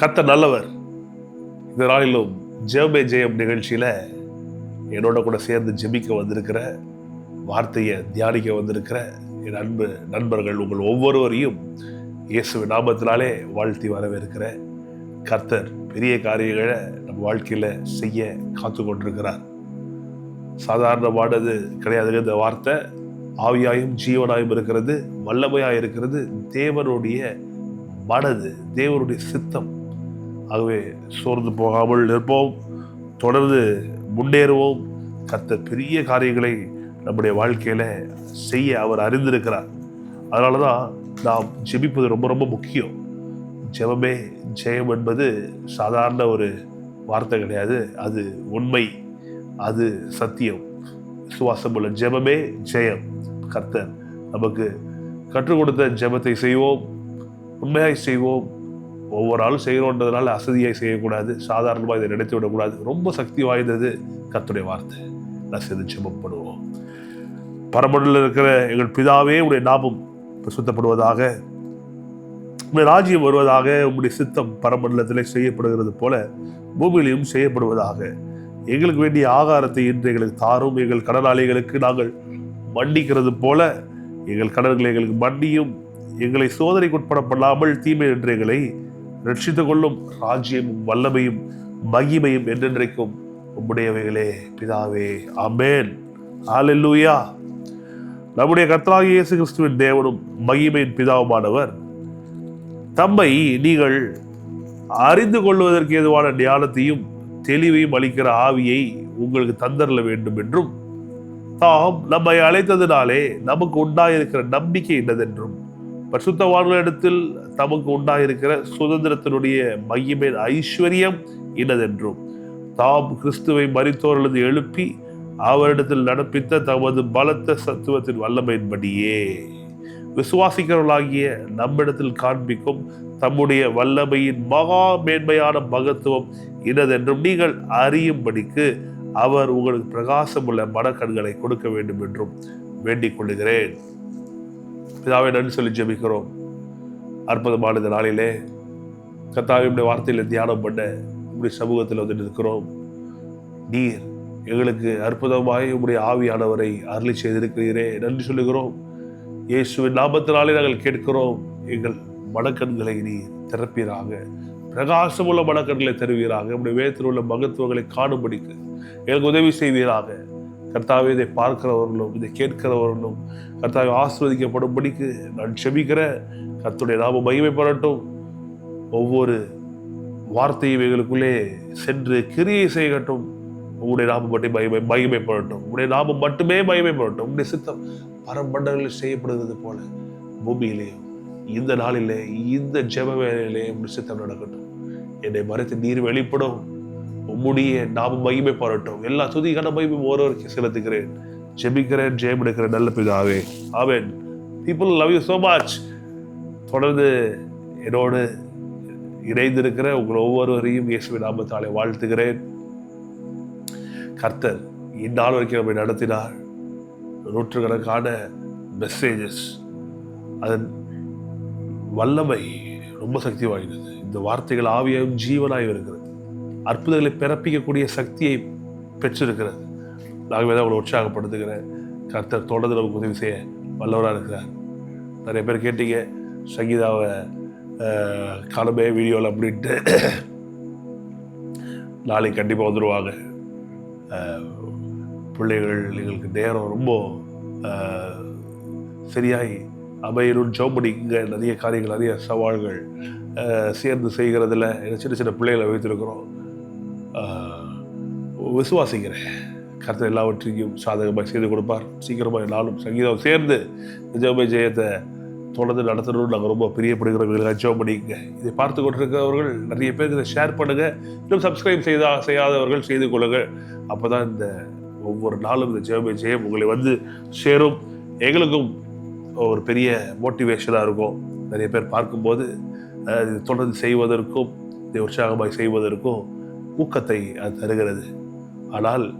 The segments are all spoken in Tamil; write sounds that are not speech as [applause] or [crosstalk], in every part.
கத்த நல்லவர். இந்த நாளிலும் ஜெயமே ஜெயம் நிகழ்ச்சியில் என்னோட கூட சேர்ந்து ஜெபிக்க வந்திருக்கிற வார்த்தையை தியானிக்க வந்திருக்கிற என் அன்பு நண்பர்கள் உங்கள் ஒவ்வொருவரையும் இயேசு நாமத்தினாலே வாழ்த்தி வரவேற்கிற கர்த்தர் பெரிய காரியங்களை நம்ம வாழ்க்கையில் செய்ய காத்து கொண்டிருக்கிறார். சாதாரணமானது கிடையாதுங்க இந்த வார்த்தை ஆவியாயும் ஜீவனாயும் இருக்கிறது வல்லமையாக இருக்கிறது. தேவனுடைய மனது தேவனுடைய சித்தம் ஆகவே சோர்ந்து போகாமல் நிற்போம். தொடர்ந்து முன்னேறுவோம். கத்த பெரிய காரியங்களை நம்முடைய வாழ்க்கையில் செய்ய அவர் அறிந்திருக்கிறார். அதனால தான் நாம் ஜெபிப்பது ரொம்ப ரொம்ப முக்கியம். ஜெபமே ஜெயம் என்பது சாதாரண ஒரு வார்த்தை கிடையாது. அது உண்மை. அது சத்தியம். விசுவாசம் உள்ள ஜெபமே ஜெயம். கர்த்தர் நமக்கு கற்றுக் கொடுத்த ஜெபத்தை செய்வோம். உண்மையாய் செய்வோம். ஒவ்வொரு ஆளும் செய்யணுன்றதுனால அசதியாக செய்யக்கூடாது. சாதாரணமாக இதை நினைத்து விடக்கூடாது. ரொம்ப சக்தி வாய்ந்தது கத்துடைய வார்த்தை. நான் செய்து ஜெபம் பரமடலில் இருக்கிற எங்கள் பிதாவே உடைய நாமம் சுத்தப்படுவதாக உடைய ராஜ்யம் வருவதாக உங்களுடைய சித்தம் பரமண்டலத்திலே செய்யப்படுகிறது போல பூமியிலையும் செய்யப்படுவதாக. எங்களுக்கு வேண்டிய ஆகாரத்தை இன்று எங்களுக்கு தாரும். எங்கள் கடனாளிகளுக்கு நாங்கள் மன்னிக்கிறது போல எங்கள் கடன்களை எங்களுக்கு மன்னியும். எங்களை சோதனைக்கு பண்ணாமல் தீமை என்று எங்களை ரட்சித்து கொள்ளும் ராஜ்யமும் வல்லமையும் மகிமையும் என்றென்றைக்கும் உம்முடையவைகளே பிதாவே. அமேன் ஆலெல்லூயா நம்முடைய கர்த்தராகிய இயேசு கிறிஸ்துவின் தேவனும் மகிமையின் பிதாவுமானவர். தம்மை நீங்கள் அறிந்து கொள்வதற்கு ஏதுவான ஞானத்தையும் தெளிவையும் அளிக்கிற ஆவியை உங்களுக்கு தந்தரல வேண்டும் என்றும் தாம் நம்மை அழைத்ததினாலே நமக்கு உண்டாயிருக்கிற நம்பிக்கை என்னதென்றும் பரிசுத்தவான்களிடத்தில் தமக்கு உண்டாயிருக்கிற சுதந்திரத்தினுடைய மையமே ஐஸ்வர்யம் இன்னதென்றும். தாம் கிறிஸ்துவை மறித்தோர்களது எழுப்பி அவரிடத்தில் நடப்பித்த தமது பலத்த சத்துவத்தின் வல்லமையின்படியே. விசுவாசிக்கிறவர்களாகிய நம்மிடத்தில் காண்பிக்கும் தம்முடைய வல்லமையின் மகா மேன்மையான மகத்துவம் இன்னதென்றும் நீங்கள் அறியும்படிக்கு அவர் உங்களுக்கு பிரகாசமுள்ள மனக்கண்களை கொடுக்க வேண்டும் என்றும் வேண்டிக் கொள்கிறேன் பிதாவை நன்றி சொல்லி ஜெபிக்கிறோம். அற்புதமான இந்த நாளிலே கத்தாவியுடைய வார்த்தையில் தியானம் பண்ண இப்படி சமூகத்தில் வந்து நிற்கிறோம் நீர் எங்களுக்கு அற்புதமாய் உங்களுடைய ஆவியானவரை அருளி செய்திருக்கிறீரே. நன்றி சொல்லுகிறோம். இயேசுவின் நாமத்தினாலே நாங்கள் கேட்கிறோம். எங்கள் மனக்கண்களை நீ திறப்பீராக. பிரகாசமுள்ள மனக்கண்களை தருவீராக. உங்களுடைய வேதத்தில் உள்ள மகத்துவங்களை காணும்படிக்கு எங்களுக்கு உதவி செய்வீராக. கர்த்தாவே இதை பார்க்கிறவர்களும் இதை கேட்கிறவர்களும் கர்த்தாவை ஆஸ்வதிக்கப்படும்படிக்கு நான் செபிக்கிற கர்த்துடைய நாம மகிமைப்படட்டும். ஒவ்வொரு வார்த்தையும் எங்களுக்குள்ளே சென்று கிரியை செய்யட்டும். உங்களுடைய நாமம் மட்டும் மகிமை மகிமைப்படட்டும். உங்களுடைய நாமம் மட்டுமே மகிமைப்படட்டும். உங்களுடைய சித்தம் பரம்பண்டங்களில் செய்யப்படுகிறது போல பூமியிலேயும் இந்த நாளிலே இந்த ஜெப வேலையிலே உங்களுடைய சித்தம் நடக்கட்டும். என்னை மறைத்து நீர் வெளிப்படும். உம்முடைய நாமம் மகிமைப்படட்டும் எல்லா துதி கன மகிமை ஒருவருக்கு செலுத்துகிறேன். ஜெபிக்கிறேன் ஜெயம் எடுக்கிறேன் நல்ல பிதாவே. ஆவேன் people love you so much தொடர்ந்து என்னோடு இணைந்திருக்கிற உங்கள் ஒவ்வொருவரையும் இயேசுவின் நாமத்தாலே வாழ்த்துகிறேன். கர்த்தர் இந்நாள் வரைக்கும் நம்மை நடத்தினார். நூற்றுக்கணக்கான மெசேஜஸ் அதன் வல்லமை ரொம்ப சக்தி வாய்ந்தது. இந்த வார்த்தைகள் ஆவியாயும் ஜீவனாயும் இருக்கிறது. அற்புதங்களை பிறப்பிக்கக்கூடிய சக்தியை பெற்றிருக்கிறது. நாகவே தான் உங்களை உற்சாகப்படுத்துகிறேன். கர்த்தர் தொடர்ந்து நமக்கு உதவி செய்ய வல்லவராக இருக்கிறார். நிறைய பேர் கேட்டீங்க சங்கீதாவை காலமே வீடியோவில் அப்படின்ட்டு. நாளைக்கு கண்டிப்பாக வந்துடுவாங்க பிள்ளைகள் எங்களுக்கு நேரம் ரொம்ப சரியாகி அமையணும் அமையணும்னு ஜோம்படி இங்கே நிறைய காரியங்கள் நிறைய சவால்கள் சேர்ந்து செய்கிறதுல சின்ன சின்ன பிள்ளைகளை வைத்திருக்கிறோம். அஹ், விசுவாசிக்கிறேன். எல்லாவற்றையும் சாதகமாக செய்து கொடுப்பார். சீக்கிரமாக நாளும் சங்கீதம் சேர்ந்து நிஜமே ஜெயத்தை தொடர்ந்து நடத்தணும்னு நாங்கள் ரொம்ப பிரியப்படுகிறவர்கள் ஜெபம் பண்ணிக்கங்க. இதை பார்த்து கொண்டிருக்கிறவர்கள் நிறைய பேர் இதை ஷேர் பண்ணுங்கள் இன்னும் சப்ஸ்கிரைப் செய்தா செய்யாதவர்கள் செய்து கொள்ளுங்கள். அப்போ தான் இந்த ஒவ்வொரு நாளும் இந்த ஜெயமே ஜெயம் உங்களை வந்து சேரும். எங்களுக்கும் ஒரு பெரிய மோட்டிவேஷனாக இருக்கும். நிறைய பேர் பார்க்கும்போது தொடர்ந்து செய்வதற்கும் இதை உற்சாகமாக செய்வதற்கும் ஊக்கத்தை அது தருகிறது. ஆனால்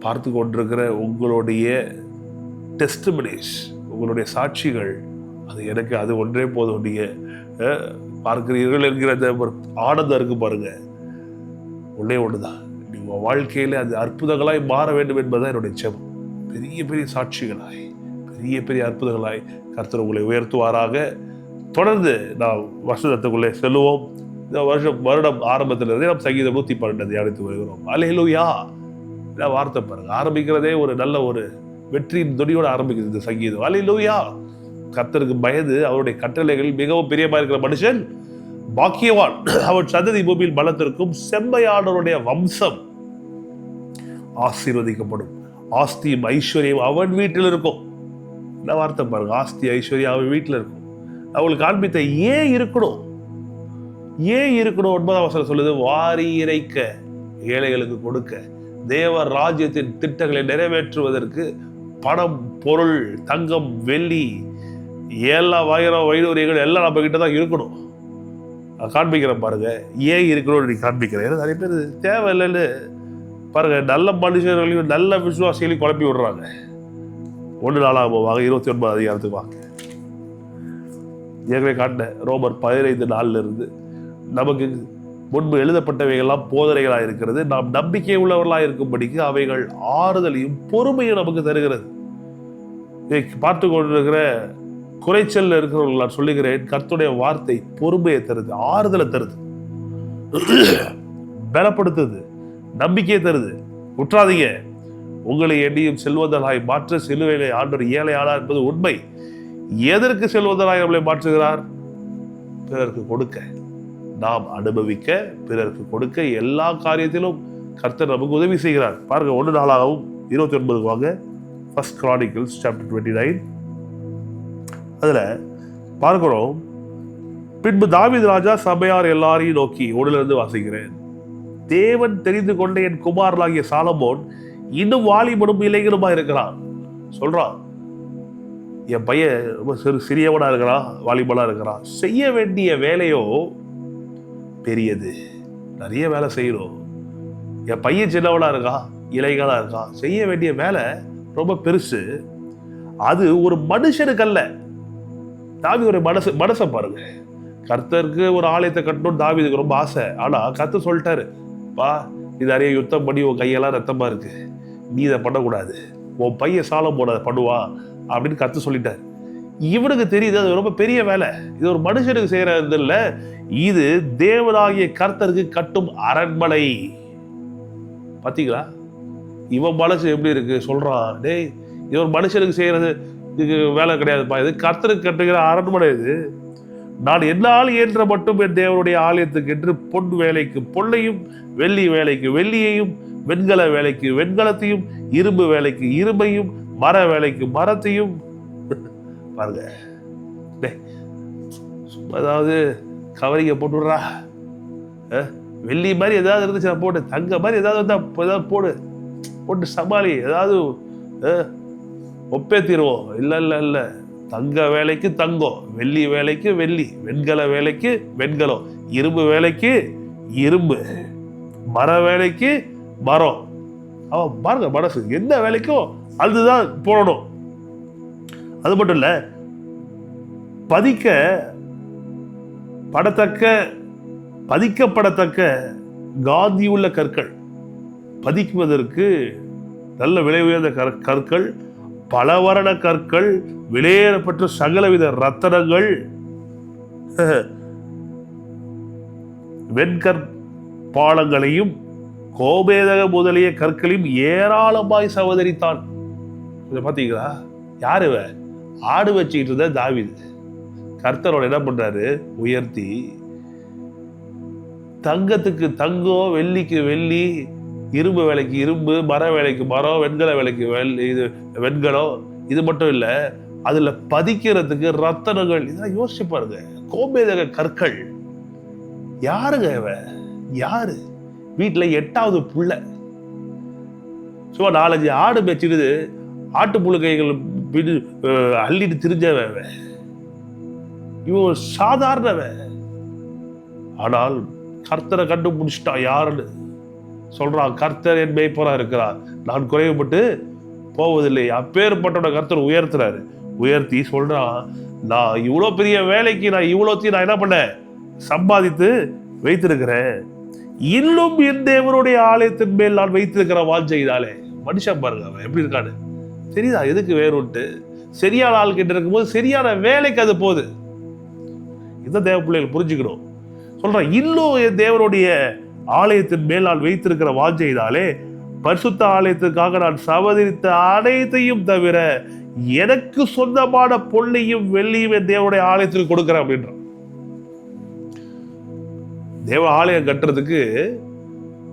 பார்த்து கொண்டிருக்கிற உங்களுடைய டெஸ்டிமனிஸ் உங்களுடைய சாட்சிகள் அது எனக்கு அது ஒன்றே போதும். நீங்கள் பார்க்கிறீர்கள் என்கிற அந்த ஒரு ஆனந்தம் இருக்கு பாருங்க. ஒன்னே ஒண்ணுதான். உங்கள் வாழ்க்கையில அது அற்புதங்களாய் மாற வேண்டும் என்பதுதான் என்னுடைய ஜெபம். பெரிய பெரிய சாட்சிகளாய் பெரிய பெரிய அற்புதங்களாய் கர்த்தர் உங்களை உயர்த்துவாராக. தொடர்ந்து நாம் வசதத்துக்குள்ளே செல்லுவோம். இந்த வருஷம் வருடம் ஆரம்பத்திலிருந்தே நாம் சங்கீதம் நூத்தி பன்னெண்டு தியானித்து வருகிறோம் அலையிலுயா இல்லை வார்த்தை பாருங்க. ஆரம்பிக்கிறதே ஒரு நல்ல ஒரு வெற்றியின் துணியோடு ஆரம்பிக்குது இந்த சங்கீதம். அலையிலுயா கத்தருக்கு பயந்து அவருடைய கட்டளைகள் மிகவும் பிரியமா இருக்கிற மனுஷன் பாக்கியவான். அவன் சந்ததி பூமியில் பலத்திற்கும் செம்மையானவருடைய வம்சம் ஆசீர்வதிக்கப்படும். ஆஸ்தியும் ஐஸ்வர்யம் அவன் வீட்டில் இருக்கும். என்ன வார்த்தை பாருங்க. ஆஸ்தி ஐஸ்வர்யம் அவன் வீட்டில் இருக்கும். அவங்களுக்கு காண்பித்த ஏன் இருக்கணும்? ஏன் இருக்கணும் ஒன்பதாம் வசனம் சொல்லுது? வாரி இறைக்க ஏழைகளுக்கு கொடுக்க தேவ ராஜ்யத்தின் திட்டங்களை நிறைவேற்றுவதற்கு பணம் பொருள் தங்கம் வெள்ளி எல்லா வயிறோ வைடூரியங்கள் எல்லாம் நம்ம கிட்ட தான் இருக்கணும். காண்பிக்கிறேன் பாருங்க. ஏன் இருக்கணும்னு நீ காண்பிக்கிறேன். நிறைய பேர் தேவையில்லைன்னு. பாருங்க நல்ல மனுஷர்களையும் நல்ல விசுவாசிகளையும் குழப்பி விடுறாங்க. ஒன்று நாளாக போவாங்க இருபத்தி ஒன்பது அதிகாரத்துக்கு வாங்க. ஏற்கனவே காட்டினேன் ரோமர் பதினைந்து நாளில் இருந்து நமக்கு முன்பு எழுதப்பட்டவைகள்லாம் போதனைகளாக இருக்கிறது. நாம் நம்பிக்கை உள்ளவர்களாக இருக்கும்படிக்கு அவைகள் ஆறுதலையும் பொறுமையும் நமக்கு தருகிறது. இதை பார்த்து கொண்டிருக்கிற குறைச்சல் இருக்கிறவர்கள் நான் சொல்லுகிறேன் கர்த்தருடைய வார்த்தை பொறுமையை தருது ஆறுதலை தருது. பலப்படுத்துது நம்பிக்கையை தருது. உற்றாதீங்க உங்களை எண்ணியும் செல்வதலாய் மாற்ற சிலுவையிலே ஆண்டவர் ஏழையாளா என்பது உண்மை. எதற்கு செல்வதலாய் நம்மளை மாற்றுகிறார்? பிறருக்கு கொடுக்க. நாம் அனுபவிக்க பிறருக்கு கொடுக்க எல்லா காரியத்திலும் கர்த்தர் நமக்கு உதவி செய்கிறார். பாருங்க ஒன்று நாளாகவும் இருபத்தி ஒன்பதுக்கு வாங்க. First Chronicles chapter twenty nine அதில் பார்க்கிறோம் பின்பு தாவித் ராஜா சபையார் எல்லாரையும் நோக்கி ஒன்றிலிருந்து வாசிக்கிறேன். தேவன் தெரிந்து கொண்ட என் குமாரனாகிய சாலமோன் இன்னும் வாலிபனும் இளைஞனுமா இருக்கிறான் சொல்றான். என் பையன் ரொம்ப சிறு சிறியவனா இருக்கிறான் வாலிபனா இருக்கிறான். செய்ய வேண்டிய வேலையோ பெரியது. நிறைய வேலை செய்கிறோம் என் பையன் சின்னவளாக இருக்கான் இலைகளாக இருக்கான் செய்ய வேண்டிய வேலை ரொம்ப பெருசு. அது ஒரு மனுஷனுக்கு அல்ல. தாவி ஒரு மனசு மனசை பாருங்க. கர்த்தருக்கு ஒரு ஆலயத்தை கட்டணும்னு தாவிதுக்கு ரொம்ப ஆசை. ஆனால் கர்த்தர் சொல்லிட்டாரு பா இது நிறைய யுத்தம் பண்ணி உன் கையெல்லாம் ரத்தமாக இருக்கு. நீ இதை பண்ணக்கூடாது. உன் பையன் சாலம் போட பண்ணுவா அப்படின்னு கற்று சொல்லிட்டார். இவனுக்கு தெரியுது அது ரொம்ப பெரிய வேலை. இது ஒரு மனுஷனுக்கு செய்கிறது இல்லை இது தேவனாகிய கர்த்தருக்கு கட்டும் அரண்மனை. பார்த்தீங்களா இவன் மனசு எப்படி இருக்கு? சொல்கிறான் டேய் இது ஒரு மனுஷனுக்கு செய்கிறது இதுக்கு வேலை கிடையாதுப்பா. இது கர்த்தருக்கு கட்டுகிற அரண்மனை இது. நான் என்னால் இயன்ற மட்டும் என் தேவனுடைய ஆலயத்துக்கு என்று பொன் வேலைக்கு பொன்னையும் வெள்ளி வேலைக்கு வெள்ளியையும் வெண்கல வேலைக்கு வெண்கலத்தையும் இரும்பு வேலைக்கு இரும்பையும் மர வேலைக்கு மரத்தையும் பாருங்க. டே சும்மா ஏதாவது கவரிங்க போட்டுடுறா வெள்ளி மாதிரி ஏதாவது இருந்துச்சுன்னா போட்டு தங்க மாதிரி ஏதாவது வந்தா ஏதாவது போடு. போட்டு சமாளி ஏதாவது ஒப்பே ஒப்பேத்திடுவோம். இல்லை இல்லை இல்லை. தங்க வேலைக்கு தங்கம் வெள்ளி வேலைக்கு வெள்ளி வெண்கல வேலைக்கு வெண்கலம் இரும்பு வேலைக்கு இரும்பு மர வேலைக்கு மரம். அவன் பாருங்க மனசு. எந்த வேலைக்கும் அதுதான் போடணும். அது மட்டும் இல்லை பதிக்க படத்தக்க பதிக்கப்படத்தக்க காந்தி உள்ள கற்கள். பதிக்குவதற்கு நல்ல விலை உயர்ந்த கற்- கற்கள் பலவரண கற்கள் விலையேறப்பட்ட சகலவித ரத்தனங்கள். [laughs] வெண்கற்பாலங்களையும் கோபேதக முதலிய கற்களையும் ஏராளமாய் சவதரித்தான் இதை பார்த்தீங்களா யார் இவன் ஆடு வச்சுக்கிட்டு இருந்த தாவிது. கர்த்தரோட என்ன பண்றாரு? உயர்த்தி தங்கத்துக்கு தங்கம் வெள்ளிக்கு வெள்ளி இரும்பு வேலைக்கு இரும்பு மர வேலைக்கு மரம் வெண்கல வேலைக்கு வெள் இது வெண்கலம் இது மட்டும் இல்ல அதுல பதிக்கிறதுக்கு ரத்தனங்கள். இதெல்லாம் யோசிச்சு பாருங்க. கோபேதக கற்கள். யாருங்க இவன் யாரு? வீட்டுல எட்டாவது புள்ள. சும்மா நாலஞ்சு ஆடு மேய்ச்சிடுது ஆட்டு புழுக்கைகள் பிடி அள்ளிட்டு திரிஞ்சவன் இவன். ஒரு சாதாரணவன். ஆனால் கர்த்தரை கண்டுபிடிச்சிட்டான் யாருன்னு சொல்றான் கர்த்தர் என் மேய்ப்பரா இருக்கிறார். நான் குறைவுபட்டு போவதில்லை. அப்பேற்பட்டோட கர்த்தர் உயர்த்துறாரு. உயர்த்தி சொல்றான் நான் இவ்வளோ பெரிய வேலைக்கு நான் இவ்வளோத்தையும் நான் என்ன பண்ணேன்? சம்பாதித்து வைத்திருக்கிறேன். இன்னும் என் தேவனுடைய ஆலயத்தின் மேல் நான் வைத்திருக்கிற வாஞ்சையினாலே மனுஷன் பாருங்க அவன் எப்படி இருக்கான்னு. தெரியுதா? எதுக்கு வேறுன்ட்டு சரியான ஆள் கிட்ட இருக்கும்போது சரியான வேலைக்கு அது போகுது. இதான் தேவ பிள்ளைகள் புரிஞ்சுக்கணும். சொல்றேன் இன்னும் என் தேவனுடைய ஆலயத்தின் மேல் நான் வைத்திருக்கிற வாஞ்சையினாலே பரிசுத்த ஆலயத்திற்காக நான் சவதரித்த அனைத்தையும் தவிர எனக்கு சொந்தமான பொல்லையும் வெள்ளியும் என் தேவனுடைய ஆலயத்தில் கொடுக்குறேன் அப்படின்றான் தேவ ஆலயம் கட்டுறதுக்கு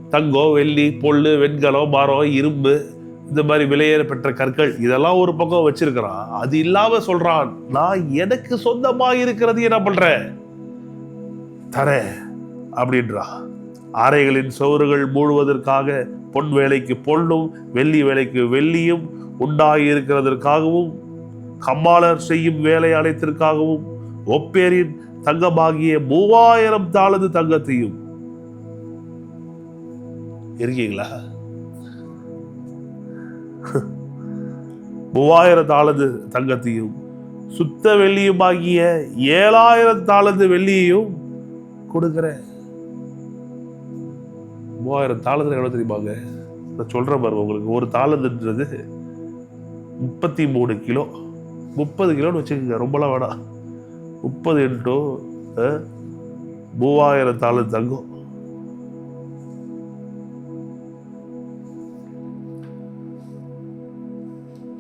தங்கம் வெள்ளி பொல்லு வெண்கலம் மரம் இரும்பு இந்த மாதிரி விலையேற பெற்ற கற்கள் இதெல்லாம் ஒரு பக்கம் வச்சிருக்கிறான். அது இல்லாம சொல்றான் நான் எனக்கு சொந்தமா இருக்கிறது என்ன பண்றேன் தர அப்படின்றான் ஆறைகளின் சோறுகள் மூடுவதற்காக பொன் வேலைக்கு பொன்னும் வெள்ளி வேலைக்கு வெள்ளியும் உண்டாகி இருக்கிறதற்காகவும் கம்மாளர் செய்யும் வேலை அனைத்திற்காகவும் ஒப்பேரின் தங்கமாகிய மூவாயிரம் தாளது தங்கத்தையும். இருக்கீங்களா? [laughs] மூவாயிரம் தாளது தங்கத்தையும் சுத்த வெள்ளியுமாகிய ஏழாயிரம் தாளது வெள்ளியையும் கொடுக்கிறேன். மூவாயிரம் தாளந்து எவ்வளவு தெரியுமாங்க? நான் சொல்றேன் பாருங்க உங்களுக்கு. ஒரு தாளதுன்றது முப்பத்தி மூணு கிலோ. முப்பது கிலோன்னு வச்சுக்கோங்க ரொம்பலாம் வேணாம். முப்பது இன்ட்டு மூவாயிரம் தாளது தங்கம்.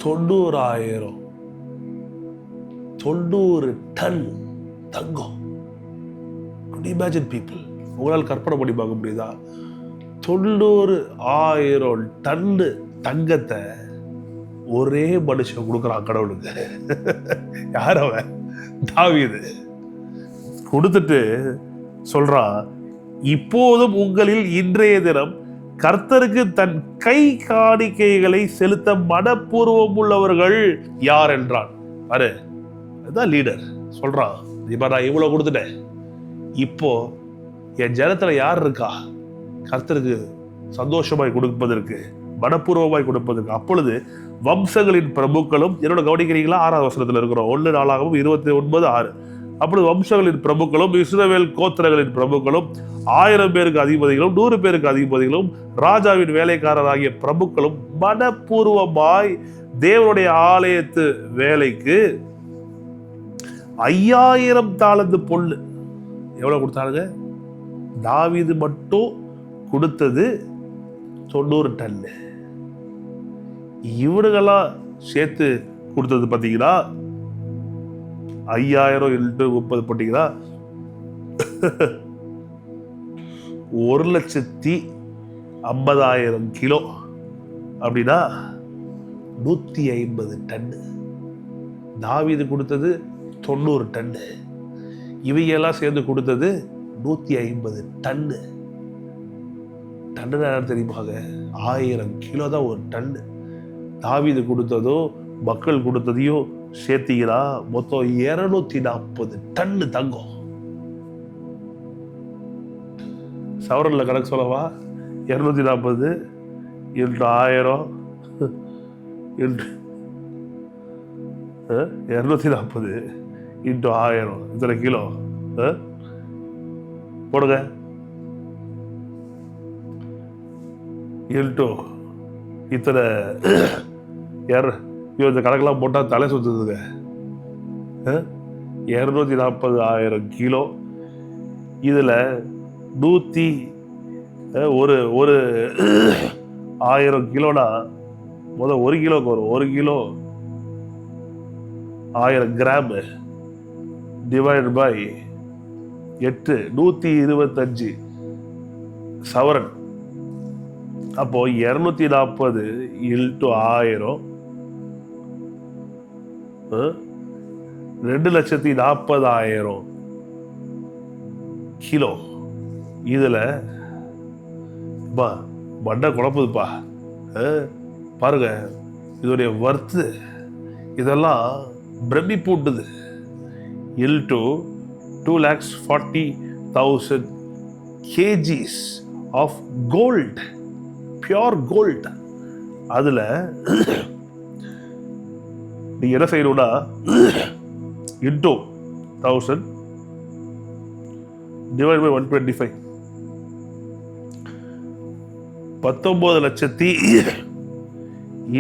தொண்ணூறாயிரம். தொண்ணூறு டன் தங்கம். இமேஜின் பீப்புள் உங்களால் கற்பனை பண்ணி பார்க்க முடியுதா? தொண்ணூறு ஆயிரம் டன்னு தங்கத்தை ஒரே மனுஷன் கொடுக்குறான் கடவுளுக்கு. யார் அவன்? தாவீது. கொடுத்துட்டு சொல்றான் இப்போதும் உங்களில் இன்றைய தினம் கர்த்தருக்கு தன் கை காணிக்கைகளை செலுத்த மனப்பூர்வம் உள்ளவர்கள் யார் என்றான்? பாரு அதுதான் லீடர் சொல்றான் இப்ப நான் இவ்வளவு கொடுத்துட்டேன். இப்போ என் ஜனத்துல யார் இருக்கா? கர்த்தருக்கு சந்தோஷமாய் கொடுப்பதற்கு மனப்பூர்வமாய் கொடுப்பதற்கு. அப்பொழுது வம்சங்களின் பிரபுக்களும் என்னோட கவனிக்கிறீங்களா? ஆறாவது வசனத்தில் இருக்கிறோம். ஒன்று நாளாகவும் இருபத்தி ஒன்பது ஆறு. அப்பொழுது வம்சங்களின் பிரபுக்களும் இஸ்ரவேல் கோத்திரங்களின் பிரபுக்களும் ஆயிரம் பேருக்கு அதிபதிகளும் நூறு பேருக்கு அதிபதிகளும் ராஜாவின் வேலைக்காரராகிய பிரபுக்களும் மனப்பூர்வமாய் தேவனுடைய ஆலயத்து வேலைக்கு ஐயாயிரம் தாளந்து பொண்ணு. எவ்வளவு கொடுத்தாருங்க தாவிது மட்டும் கொடுத்தது தொண்ணூறு டன்னு. இவனுங்கெல்லாம் சேர்த்து கொடுத்தது பார்த்தீங்கன்னா ஐயாயிரம் இன்ட்டு முப்பது போட்டீங்கன்னா ஒரு லட்சத்தி ஐம்பதாயிரம் கிலோ. அப்படின்னா நூற்றி ஐம்பது டன்னு தாவீது கொடுத்தது தொண்ணூறு டன்னு இவையெல்லாம் சேர்ந்து கொடுத்தது நூற்றி ஐம்பது டன்னு டன்னு என்ன தெரியுமாங்க ஆயிரம் கிலோ தான் ஒரு டன்னு தாவீது கொடுத்ததோ மக்கள் கொடுத்ததையோ சேர்த்தீங்கன்னா மொத்தம் இருநூத்தி நாற்பது டன்னு தங்கம். சவரனில் கணக்கு சொல்லவா? இரநூத்தி நாற்பது இன்று ஆயிரம் இன்று இரநூத்தி நாற்பது இன்ட்டு ஆயிரம். இத்தனை கிலோ போடுங்க. இன்ட்டு இத்தனை யார் ஐயோ இந்த கணக்கெல்லாம் போட்டால் தலை சுற்றுதுங்க இரநூத்தி நாற்பது ஆயிரம் கிலோ. இதில் நூற்றி ஒரு ஒரு ஆயிரம் கிலோனா முதல் ஒரு கிலோக்கு வரும். ஒரு கிலோ ஆயிரம் கிராம் டிவைட் பை எட்டு நூற்றி இருபத்தஞ்சு சவரன். அப்போது இரநூத்தி நாற்பது இல்டு ஆயிரம் ரெண்டு லட்சத்தி நாற்பதாயிரம் கிலோ. இதில் பா மண்டை குழப்புதுப்பா பாருங்க இதோடைய வர்த்து இதெல்லாம் பிரமி பூட்டுது. இல் to two lakhs forty thousand KGs of gold pure gold அதில் நீங்கள் என்ன செய்யணும்னா into thousand divide by one twenty five பத்தொன்பது லட்சத்தி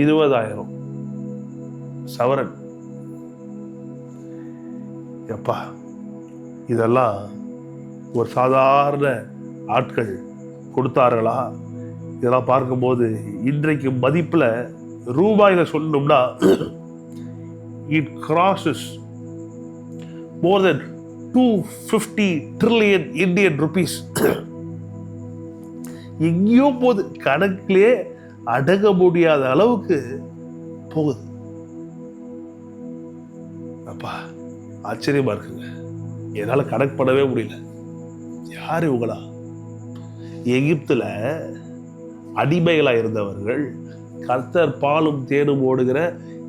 இருபதாயிரம். சவரன். எப்பா இதெல்லாம் ஒரு சாதாரண ஆட்கள் கொடுத்தார்களா? இதெல்லாம் பார்க்கும்போது இன்றைக்கு மதிப்பில் ரூபாயில் சொல்லணும்னா it crosses more than two fifty trillion Indian rupees எங்கேயோ போகுது. கணக்கிலே அடங்க முடியாத அளவுக்கு போகுது. அப்பா ஆச்சரியமா இருக்குங்க. என்னால் கணக்கு பண்ணவே முடியல. யார் இவங்களா? எகிப்துல அடிமைகளாக இருந்தவர்கள் கர்த்தர் பாலும் தேனும் ஓடுகிற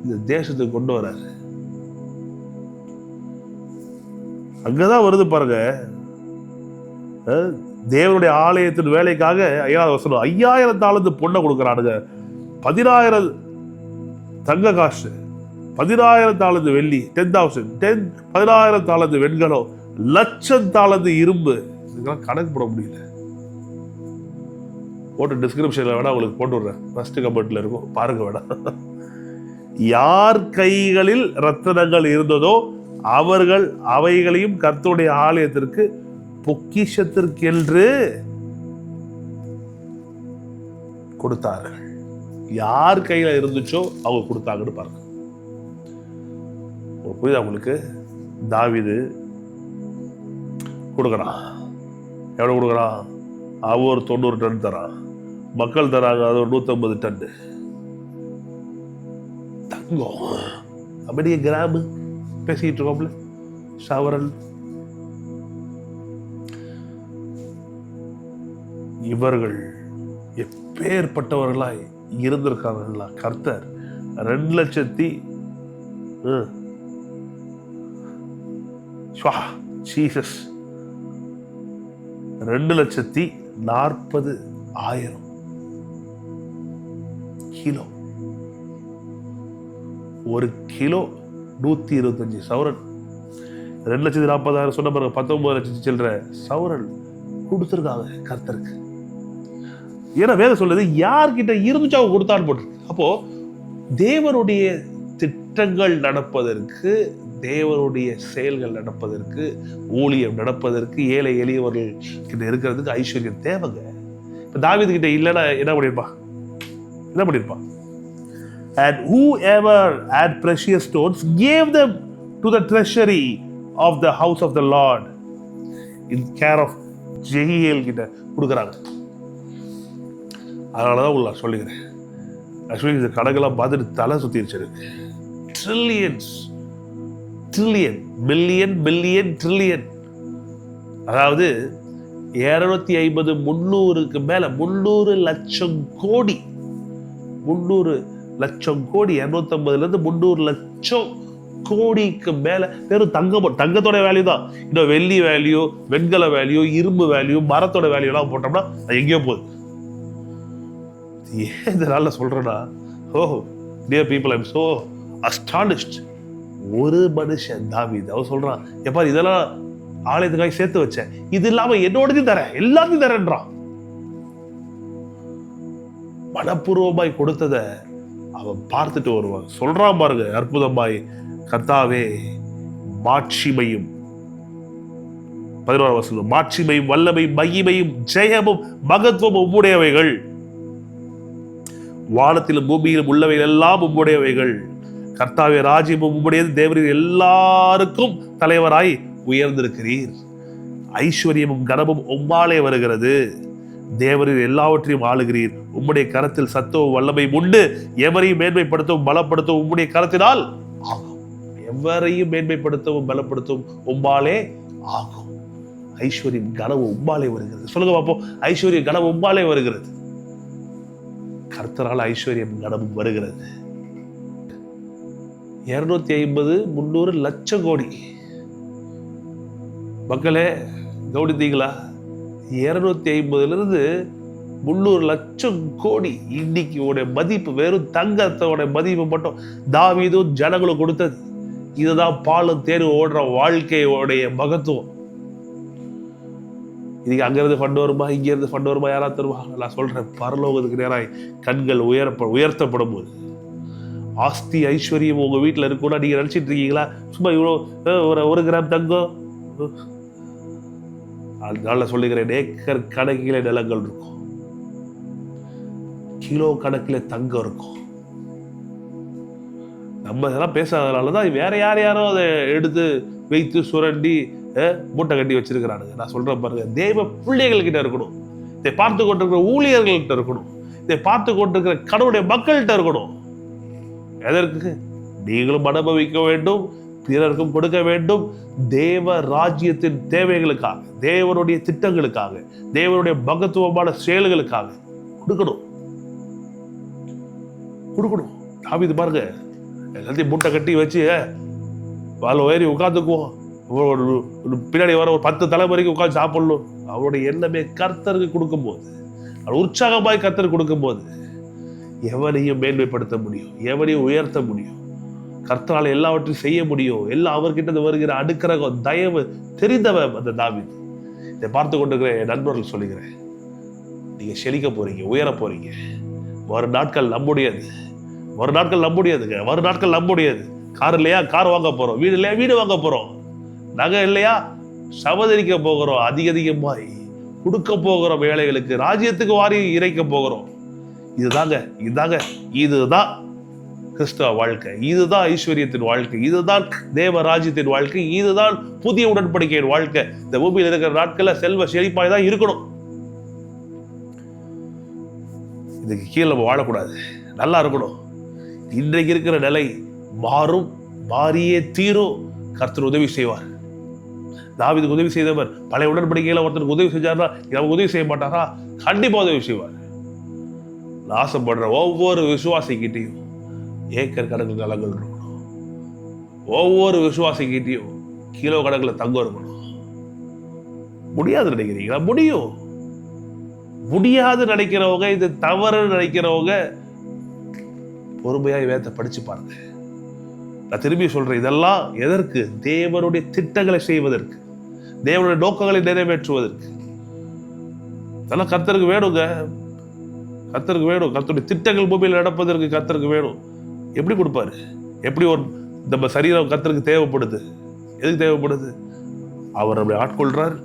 இந்த தேசத்துக்கு கொண்டு வர்றாரு அங்கதான் வருது பாருங்க. தேவனுடைய ஆலயத்தின் வேலைக்காக ஐயாயிரம் வசனம். ஐயாயிரம் தாளந்து பொண்ணை கொடுக்குறானுங்க. பதினாயிரம் தங்க காசு பதினாயிரம் தாளந்து வெள்ளி டென் தௌசண்ட் டென் பதினாயிரம் தாளந்து வெண்கலம் லட்சம் தாளந்து இரும்பு. இதுக்கெல்லாம் கணக்கு போட முடியல. போட்டு டிஸ்கிரிப்ஷனில் வேணா உங்களுக்கு போட்டு விடுறேன். ஃபஸ்ட்டு கமெண்ட்ல இருக்கும். பாருங்க வேணாம் யார் கைகளில் ரத்தனங்கள் இருந்ததோ அவர்கள் அவைகளையும் கர்த்தருடைய ஆலயத்திற்கு பொக்கிஷத்திற்கென்று கொடுத்தார்கள். யார் கையில் இருந்துச்சோ அவங்க கொடுத்தாங்கன்னு பாருங்க. ஒரு புரியுதா உங்களுக்கு? தாவிது கொடுக்குறான். எவ்வளோ கொடுக்குறான்? அவன் ஒரு தொண்ணூறு டன் தரான். மக்கள் தராங்க அது ஒரு நூற்றம்பது டன்னு அப்படியே கிராமு பேசிக்கிட்டு இருக்கோம்ல சவரன் இவர்கள் எப்பேற்பட்டவர்களாய் இருந்திருக்காங்களா கர்த்தர் ரெண்டு லட்சத்தி ஹம். ஜீசஸ். ரெண்டு லட்சத்தி நாற்பது ஆயிரம் கிலோ. ஒரு கிலோ நூற்றி இருபத்தஞ்சு சவரன். ரெண்டு லட்சத்தி நாற்பதாயிரம் சொன்ன பிறகு பத்தொன்பது லட்சத்தி சில்லற சவரன் கொடுத்துருக்காங்க கர்த்தருக்கு. ஏன்னா வேதம் சொல்லுது யார்கிட்ட இருந்துச்சு அவங்க கொடுத்தான்னு போட்டிருக்கு. அப்போ தேவனுடைய திட்டங்கள் நடப்பதற்கு தேவனுடைய செயல்கள் நடப்பதற்கு ஊழியம் நடப்பதற்கு ஏழை எளியவர்கள் கிட்ட இருக்கிறதுக்கு ஐஸ்வர்யம் தேவைங்க. இப்போ தாவீது கிட்ட இல்லைன்னா என்ன பண்ணிருப்பான் என்ன பண்ணியிருப்பான்? And whoever had precious stones gave them to the treasury of the house of the Lord. In care of ஜெகியேல் கிட்ட கொடுக்குறாங்க. அதனால தான் உள்ள சொல்லிக்கிறேன் ஆக்சுவலி இந்த கணக்கெல்லாம் பார்த்துட்டு தலை சுற்றிருச்சு எனக்கு trillions trillion million billion trillion அதாவது இரநூத்தி ஐம்பது முந்நூறுக்கு மேலே முந்நூறு லட்சம் கோடி. முந்நூறு லட்சம் கோடி இரநூத்தம்பதுலேருந்து முந்நூறு லட்சம் கோடிக்கு மேலே வெறும் தங்கம் தங்கத்தோட வேல்யூ தான். இன்னும் வெள்ளி வேல்யூ வெண்கல வேல்யூ இரும்பு வேல்யூ மரத்தோட வேல்யூலாம் போட்டோம்னா அது எங்கேயோ போகுது. ஏன் இதனால சொல்கிறேன்னா ஓ dear people I'm so astonished ஒரு மனுஷன் தாவீது அவன் சொல்கிறான் எப்பா இதெல்லாம் ஆலயத்துக்காக சேர்த்து வச்சேன். இது இல்லாமல் என்னோடதையும் தரேன் எல்லாத்தையும் தரேன்றான். மனப்பூர்வமாய் கொடுத்ததை அவன் பார்த்துட்டு வருவான். சொல்றான் பாருங்க அற்புதமாய். கர்த்தாவே மாட்சிமையும். பதினோரு வசனம் மாட்சிமையும் வல்லமையும் மகிமையும் ஜெயமும் மகத்துவமும் உம்முடையவைகள். வானத்திலும் பூமியிலும் உள்ளவைகள் எல்லாம் உம்முடையவைகள். கர்த்தாவே ராஜ்யமும் உம்முடையது. தேவரின் எல்லாருக்கும் தலைவராய் உயர்ந்திருக்கிறீர். ஐஸ்வர்யமும் கனமும் உம்மாலே வருகிறது. தேவரின் எல்லாவற்றையும் ஆளுகிறீர். உம்முடைய கரத்தில் சத்துவம் வல்லமை உண்டு. எவரையும் மேன்மைப்படுத்தவும் பலப்படுத்தவும் உம்முடைய கரத்தினால் ஆகும். எவரையும் மேன்மைப்படுத்தவும் பலப்படுத்தவும் உம்பாலே ஆகும். ஐஸ்வர்யம் கனவு உம்பாலே வருகிறது. சொல்லுங்க பார்ப்போம் ஐஸ்வர்ய கனவு உம்பாலே வருகிறது. கர்த்தரால் ஐஸ்வர்யம் கனவும் வருகிறது. இருநூத்தி ஐம்பது முந்நூறு லட்சம் கோடி. மக்களே கவனித்தீங்களா? இருநூத்தி ஐம்பதுல இருந்து முந்நூறு லட்சம் கோடி இன்னைக்கு உடைய மதிப்பு வெறும் தங்கத்தோட மதிப்பு மட்டும் தாவீதும் ஜனங்களும் கொடுத்தது. இதுதான் பாலும் தேர்வு ஓடுற வாழ்க்கையோடைய மகத்துவம். இது அங்கேருந்து ஃபண்ட் வருமா இங்கேருந்து ஃபண்ட் வருமா யாராவது தருவா? நான் சொல்கிறேன் பரலோகத்துக்கு நேராக கண்கள் உயரப்ப உயர்த்தப்படும் போது. ஆஸ்தி ஐஸ்வர்யம் உங்கள் வீட்டில் இருக்கும்னா நீங்கள் நினச்சிட்டு இருக்கீங்களா? சும்மா இவ்வளோ ஒரு ஒரு கிராம் தங்கம் அதனால சொல்லுகிறேன் ஏக்கர் கணக்கில் நிலங்கள் இருக்கும். கிலோ கணக்கில் தங்கம் இருக்கும். நம்ம இதெல்லாம் பேசாததுனால தான் வேற யார் யாரோ அதை எடுத்து வைத்து சுரண்டி மூட்டை கட்டி வச்சிருக்கிறானுங்க. நான் சொல்கிறேன் பாருங்க தெய்வ பிள்ளைகள்கிட்ட இருக்கணும். இதை பார்த்து கொண்டிருக்கிற ஊழியர்கள்கிட்ட இருக்கணும். இதை பார்த்து கொண்டிருக்கிற கடவுளுடைய மக்கள்கிட்ட இருக்கணும். எதற்கு? நீங்களும் அனுபவிக்க வேண்டும். பிறருக்கும் கொடுக்க வேண்டும். தேவ ராஜ்யத்தின் தேவைகளுக்காக தேவனுடைய திட்டங்களுக்காக தேவனுடைய மகத்துவமான செயல்களுக்காக கொடுக்கணும். கொடுக்கணும். தாவிது பாருங்க எல்லாத்தையும் மூட்டை கட்டி வச்சு வால உயரி உட்காந்துக்குவோம் பின்னாடி வர ஒரு பத்து தலைமுறைக்கு உட்காந்து சாப்பிடணும். அவருடைய எண்ணமே கர்த்தருக்கு கொடுக்கும்போது அவர் உற்சாகமாய் கர்த்தருக்கு கொடுக்கும்போது எவனையும் மேன்மைப்படுத்த முடியும் எவனையும் உயர்த்த முடியும். கர்த்தரால் எல்லாவற்றையும் செய்ய முடியும். எல்லாம் அவர்கிட்ட வருகிற அடுக்கிற தயவு தெரிந்தவன் அந்த தாவீது. இதை பார்த்து கொண்டிருக்கிற என் நண்பர்கள் சொல்லுகிறேன். நீங்கள் செழிக்க போறீங்க உயர போறீங்க. வரும் நாட்கள் நம்புடையது வரும் நாட்கள் நம்புடையதுங்க வரும் நாட்கள் நம்புடையது கார் இல்லையா? கார் வாங்க போகிறோம் வீடு இல்லையா? வீடு வாங்க போகிறோம் நகை இல்லையா? சபதரிக்க போகிறோம் அதிக அதிகமாய். கொடுக்க போகிறோம் வேலைகளுக்கு. ராஜ்யத்துக்கு வாரி இறைக்க போகிறோம். இதுதாங்க இதுதாங்க இதுதான் கிறிஸ்தவ வாழ்க்கை. இதுதான் ஐஸ்வர்யத்தின் வாழ்க்கை. இதுதான் தேவ ராஜ்யத்தின் வாழ்க்கை. இதுதான் புதிய உடன்படிக்கையின் வாழ்க்கை. இந்த பூமியில் இருக்கிற நாட்களில் செல்வ செழிப்பாய் தான் இருக்கணும். இதுக்கு கீழே நம்ம வாழக்கூடாது. நல்லா இருக்கணும். இன்றைக்கு இருக்கிற நிலை மாறும் மாறியே தீரும். கர்த்தர் உதவி செய்வார். தாவிதுக்கு உதவி செய்தவர் பழைய உடன்படிக்கையில் ஒருத்தருக்கு உதவி செஞ்சார்னா நமக்கு உதவி செய்ய மாட்டாரா? கண்டிப்பாக உதவி செய்வார். நாசப்படுற ஒவ்வொரு விசுவாசிக்கிட்டையும் ஏக்கர் கணக்கு நிலங்கள் இருக்கணும். ஒவ்வொரு விசுவாசிக்கிட்டையும் கிலோ கணக்கில் தங்கம் இருக்கணும். முடியாது நினைக்கிறீங்களா? முடியும். முடியாது நினைக்கிறவங்க இது தவறு நினைக்கிறவங்க பொறுமையாக வேத்த படிச்சு பாருங்க. நான் திரும்பி சொல்றேன் இதெல்லாம் எதற்கு? தேவனுடைய திட்டங்களை செய்வதற்கு தேவனுடைய நோக்கங்களை நிறைவேற்றுவதற்கு. இதெல்லாம் கர்த்தருக்கு வேணுங்க. கர்த்தருக்கு வேணும். கர்த்தருடைய திட்டங்கள் பூமியில் நடப்பதற்கு கர்த்தருக்கு வேணும். எப்படி கொடுப்பாரு? எப்படி ஒரு நம்ம சரீரம் கத்தருக்கு தேவைப்படுது? எதுக்கு தேவைப்படுது? அவர் நம்மளை ஆட்கொள்றார்.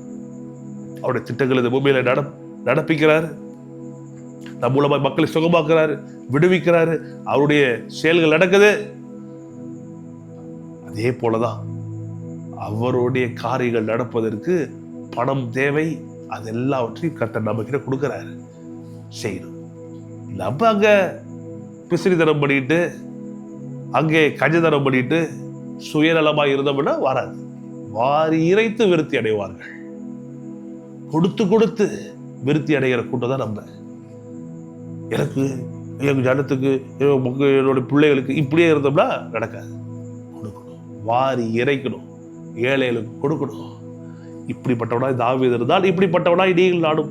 அவருடைய திட்டங்கள் இந்த பூமியில் நட நடப்பிக்கிறார். நம் மூலமாக மக்களை சுகமாக்குறாரு விடுவிக்கிறாரு. அவருடைய செயல்கள் நடக்குது. அதே போலதான் அவருடைய காரியங்கள் நடப்பதற்கு பணம் தேவை. அது எல்லாவற்றையும் கர்த்தர் நம்ம கிட்ட கொடுக்குறாரு. செய்யணும். நம்ம அங்க பிசிறித்தனம் பண்ணிட்டு அங்கே கஞ்சதனம் பண்ணிட்டு சுயநலமா இருந்தோம்னா வராது. வாரி இறைத்து விருத்தி அடைவார்கள். கொடுத்து கொடுத்து விருத்தி அடைகிற கூட்டம் தான் நம்ம. எனக்கு எங்க ஜனத்துக்கு என்னோட பிள்ளைகளுக்கு இப்படியே இருந்தோம்னா நடக்காது. கொடுக்கணும். வாரி இறைக்கணும். ஏழைகளுக்கு கொடுக்கணும். இப்படிப்பட்டவனாய் தாவியது இருந்தால் இப்படிப்பட்டவனாய் நீங்கள் நானும்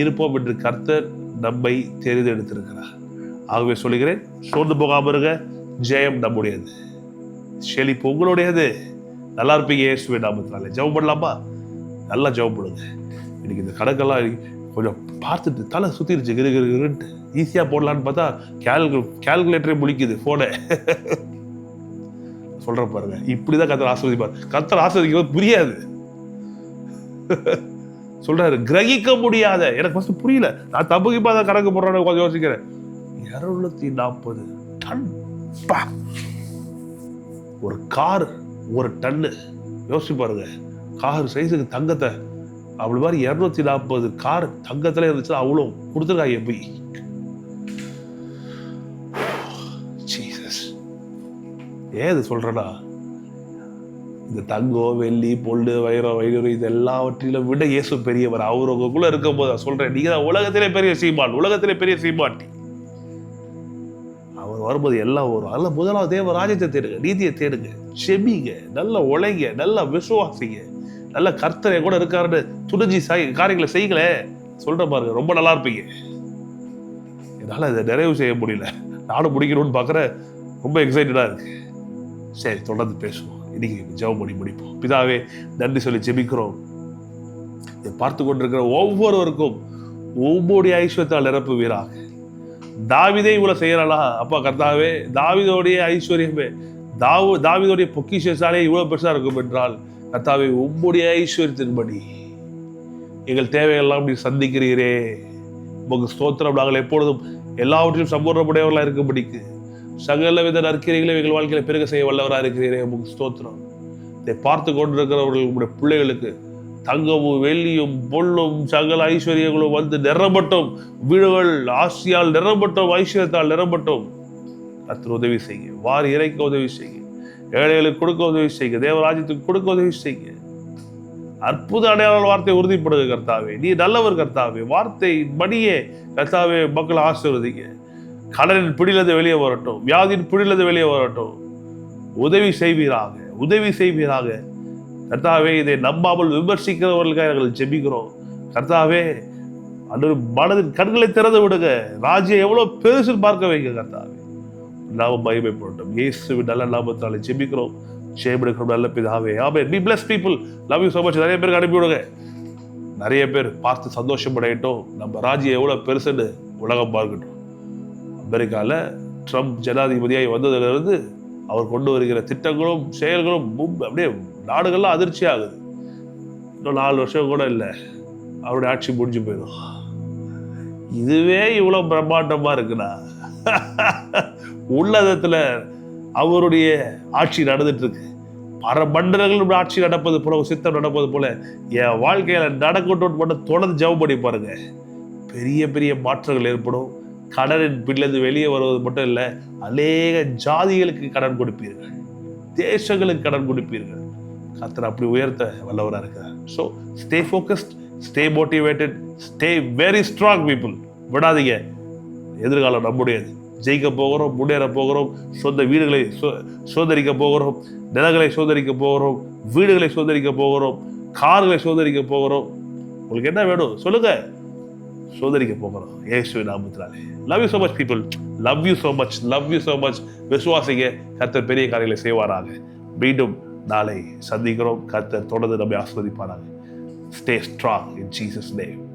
இருப்போம் என்று கர்த்தர் நம்மை தெரிந்தெடுத்திருக்கிறார் ஆகவே சொல்லுகிறேன் சோர்ந்து போகாமல் இருக்க ஜெயம் நம்முடையது. செழிப்பு உங்களுடையது. நல்லா இருப்பீங்க இயேசுவே நாமத்தினால. ஜெபம் பண்ணலாமா? நல்லா ஜெபம் பண்ணுங்க. இன்னைக்கு இந்த கணக்கெல்லாம் கொஞ்சம் பார்த்துட்டு தலை சுற்றிருச்சு கிரு கிரு கிருன்ட்டு. ஈஸியாக போடலான்னு பார்த்தா கேல்கு கேல்குலேட்டரே முடிக்குது ஃபோனை சொல்ற பாருங்க. இப்படிதான் கத்தர் ஆஸ்வதிப்பார் கத்தர் ஆஸ்வதிக்கும் புரியாது. சொல்றாரு கிரகிக்க முடியாத. எனக்கு ஃபர்ஸ்ட் புரியல. நான் தப்புக்கு பார்த்தா கணக்கு போடுறேன்னு கொஞ்சம் யோசிக்கிறேன். இருநூத்தி நாற்பது டன் அப்பா. ஒரு கார் ஒரு டன்னு. யோசிச்சு பாருங்க. கார் சைஸுக்கு தங்கத்தை. அப்படி மாதிரி இரநூத்தி நாற்பது கார் தங்கத்துல இருந்துச்சுன்னா அவ்வளோ கொடுத்துருக்காங்க போய். ஜீசஸ் ஏன் இது சொல்கிறேன்னா இந்த தங்கம் வெள்ளி பொல்லு வைரம் வைரம் இது எல்லாவற்றிலும் விட இயேசு பெரியவர். அவர் உங்களுக்குள்ள இருக்கும்போது நான் சொல்றேன் நீங்க தான் உலகத்திலே பெரிய சீமான் உலகத்திலே பெரிய சீமாட்டி வரும்போது எல்லாம் வரும். அதில் முதலாவது தேவ ராஜ்யத்தை தேடுங்க நீதியை தேடுங்க செபிங்க நல்ல உழைங்க நல்ல விசுவாசிங்க நல்ல கர்த்தரை கூட இருக்காருன்னு துணிஞ்சி சாய் காரியங்களை செய்யுங்களேன் சொல்ற பாருங்க ரொம்ப நல்லா இருப்பீங்க. என்னால் இதை நிறைவு செய்ய முடியல. நானும் முடிக்கணும்னு பார்க்குறேன் ரொம்ப எக்ஸைட்டடாக இருக்கு. சரி தொடர்ந்து பேசுவோம். இன்னைக்கு ஜெபம் பண்ணி முடிப்போம். பிதாவே நன்றி சொல்லி ஜெபிக்கிறோம். இதை பார்த்து கொண்டிருக்கிற ஒவ்வொருவருக்கும் ஒவ்வொரு ஐஸ்வர்யத்தால் நிரப்புவீராக. தாவிதே இவ்வளோ செய்கிறாளா அப்பா கர்த்தாவே தாவிதோடைய ஐஸ்வர்யமே தாவு தாவிதோடைய பொக்கிஷாலே இவ்வளோ பெருசாக இருக்கும் என்றால் கர்த்தாவே உம்முடைய ஐஸ்வர்யத்தின்படி எங்கள் தேவையெல்லாம் நீ சந்திக்கிறீரே. உமக்கு ஸ்தோத்திரம் நாங்கள் எப்பொழுதும் எல்லாவற்றிலும் சம்பூர்ணமுடையவர்களாக இருக்கும்படிக்கு சகல வித நற்கிரிகளை எங்கள் வாழ்க்கையில் பெருக செய்ய வல்லவராக இருக்கிறீரே உமக்கு ஸ்தோத்திரம். இதை பார்த்து கொண்டிருக்கிறவர்கள் உங்களுடைய பிள்ளைகளுக்கு தங்கமும் வெள்ளியும் பொல்லும் சகல ஐஸ்வர்யங்களும் வந்து நிரம்பட்டும். வீடுகள் ஆசியால் நிரம்பட்டும் ஐஸ்வர்யத்தால் நிரம்பட்டும். கர்த்தர் உதவி செய்ய வாரி இறைக்க உதவி செய்ய ஏழைகளுக்கு கொடுக்க உதவி செய்ய தேவராஜ்யத்துக்கு கொடுக்க உதவி செய்ய அற்புத அடையாள வார்த்தை உறுதிப்படுக கர்த்தாவே. நீ நல்லவர் கர்த்தாவே. வார்த்தை மணியே கர்த்தாவே மக்கள் ஆசீர்வதிங்க. கடலின் பிடிலது வெளியே வரட்டும். வியாதியின் பிடிலது வெளியே வரட்டும். உதவி செய்வீராக. உதவி செய்வீராக. கர்த்தாவே இதை நம்பாமல் விமர்சிக்கிறவர்களுக்காக நாங்கள் ஜெபிக்கிறோம். கர்த்தாவே அன்று மனதின் கண்களை திறந்து விடுங்க. ராஜ்யம் எவ்வளோ பெருசுன்னு பார்க்க வைங்க கர்த்தாவே. நாம மகிமைப்படட்டும் இயேசுவின் நல்ல நாமத்தாலே ஜெபிக்கிறோம். ஜெயமெடுக்கிறோம் நல்ல பிதாவே. ஆமே be blessed people love you so much நிறைய பேருக்கு அனுப்பிவிடுங்க நிறைய பேர் பார்த்து சந்தோஷப்படையட்டும் நம்ம ராஜ்யம் எவ்வளோ பெருசுன்னு உலகம் பார்க்கட்டும். அமெரிக்காவில் ட்ரம்ப் ஜனாதிபதியாகி வந்ததிலிருந்து அவர் கொண்டு வருகிற திட்டங்களும் செயல்களும் அப்படியே நாடுகள்லாம் அதிர்ச்சி ஆகுது. இன்னும் நாலு வருஷம் கூட இல்லை. அவருடைய ஆட்சி முடிஞ்சு போயிடும். இதுவே இவ்வளோ பிரம்மாண்டமாக இருக்குண்ணா உள்ளதத்தில் அவருடைய ஆட்சி நடந்துட்டுருக்கு இருக்கு. பரமண்டலங்களும் ஆட்சி நடப்பது போல சித்தம் நடப்பது போல என் வாழ்க்கையில் நடக்கட்டும் மட்டும் தொடர்ந்து ஜெபம் பண்ணி பாருங்க. பெரிய பெரிய மாற்றங்கள் ஏற்படும். கடனின் பிள்ளைந்து வெளியே வருவது மட்டும் இல்லை அநேக ஜாதிகளுக்கு கடன் கொடுப்பீர்கள். தேசங்களுக்கு கடன் கொடுப்பீர்கள். கர்த்தர் அப்படி உயர்த்த வல்லவராக இருக்கிறார். So stay focused stay motivated stay very strong people விடாதீங்க. எதிர்காலம் நம்முடையது. ஜெயிக்க போகிறோம் முன்னேற போகிறோம் சொந்த வீடுகளை சோ- சோதரிக்க போகிறோம் நிலங்களை சோதரிக்க போகிறோம் வீடுகளை சோதரிக்க போகிறோம் கார்களை சோதரிக்க போகிறோம். உங்களுக்கு என்ன வேணும்? சொல்லுங்க. சோதரிக்க போகிறோம். இயேசுவை நாமத்தினாலே. Love you so much people love you so much love you so much விசுவாசிங்க. கர்த்தர் பெரிய காரியங்களை செய்வாராக. மீண்டும் நாளை சந்திக்கிறோம். கத்தர் தொடர்ந்து நம்மை ஆஸ்வதிப்பாராக. Stay strong in Jesus name